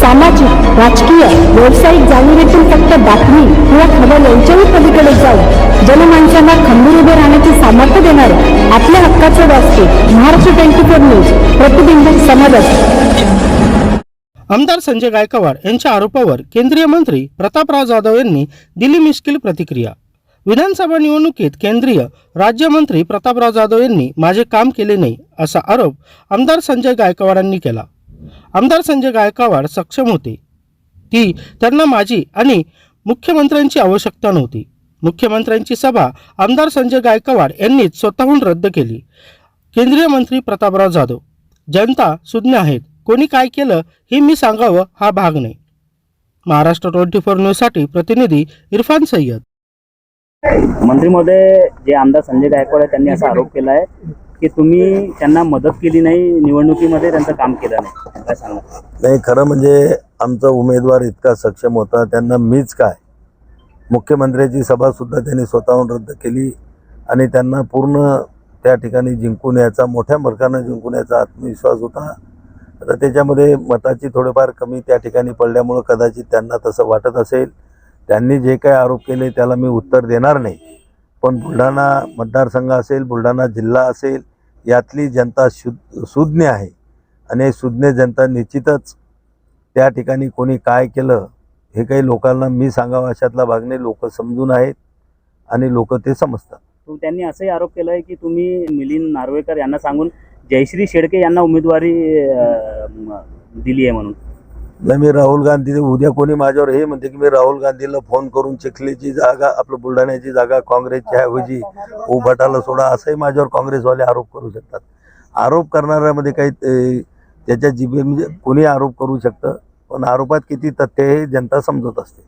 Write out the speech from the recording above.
सामाजिक राजकीय व्यावसायिक जाणीवेतून फक्त बातमी किंवा खबर यांच्याही पलीकडे जाऊन जनमानसांना खंबीर उभे राहण्याचे सामर्थ्य देणारे आपल्या हक्काचे व्यासपीठ महाराष्ट्र ट्वेंटी फोर न्यूज प्रतिबिंब समाजात आमदार संजय गायकवाड यांच्या आरोपावर केंद्रीय मंत्री प्रतापराव जाधव यांनी दिली मिश्किल प्रतिक्रिया. विधानसभा निवडणुकीत केंद्रीय राज्यमंत्री प्रतापराव जाधव यांनी माझे काम केले नाही असा आरोप आमदार संजय गायकवाडांनी केला. आमदार संजय गायकवाड सक्षम होते. ती त्यांना माझी आणि मुख्यमंत्र्यांची आवश्यकता नव्हती. मुख्यमंत्र्यांची सभा आमदार संजय गायकवाड यांनीच स्वतःहून रद्द केली. केंद्रीय मंत्री प्रतापराव जाधव जनता सुज्ञ आहेत. कोणी काय केलं हे मी सांगावं हा भाग नाही. महाराष्ट्र ट्वेंटी फोर न्यूजसाठी प्रतिनिधी इरफान सय्यद. मंत्री महोदय जे आमदार संजय गायकवाड त्यांनी असा आरोप केला आहे की तुम्ही त्यांना मदत केली नाही निवडणुकीमध्ये त्यांचं काम केलं नाही. काय सांगा नाही खरं म्हणजे आमचा उमेदवार इतका सक्षम होता त्यांना मीच काय? मुख्यमंत्र्याची सभासुद्धा त्यांनी स्वतःहून रद्द केली आणि त्यांना पूर्ण त्या ठिकाणी जिंकून यायचा मोठ्या मर्कानं जिंकून याचा आत्मविश्वास होता. आता त्याच्यामध्ये मताची थोडेफार कमी त्या ठिकाणी पडल्यामुळं कदाचित त्यांना तसं वाटत असेल. त्यांनी जे काही आरोप केले त्याला मी उत्तर देणार नाही. पण बुलढाणा मतदारसंघ असेल बुलढाणा जिल्हा असेल यातली जनता शु सुज्ञ आहे. आणि सुज्ञ जनता निश्चितच त्या ठिकाणी कोणी काय केलं हे काही लोकांना मी सांगावं अशातला भाग नाही. लोक समजून आहेत आणि लोक ते समजतात. त्यांनी असंही आरोप केला आहे की तुम्ही मिलिंद नार्वेकर यांना सांगून जयश्री शेडके यांना उमेदवारी दिली आहे म्हणून. नाही मी राहुल गांधी उद्या कोणी माझ्यावर हे म्हणते की मी राहुल गांधीला फोन करून चिखलीची जागा आपलं बुलढाण्याची जागा काँग्रेसच्या ऐवजी उभाटाला सोडा असंही माझ्यावर काँग्रेसवाले आरोप करू शकतात. आरोप करणाऱ्यामध्ये काही ते- त्याच्या जिबे म्हणजे कोणी आरोप करू शकतं पण आरोपात किती तथ्य हे जनता समजत असते.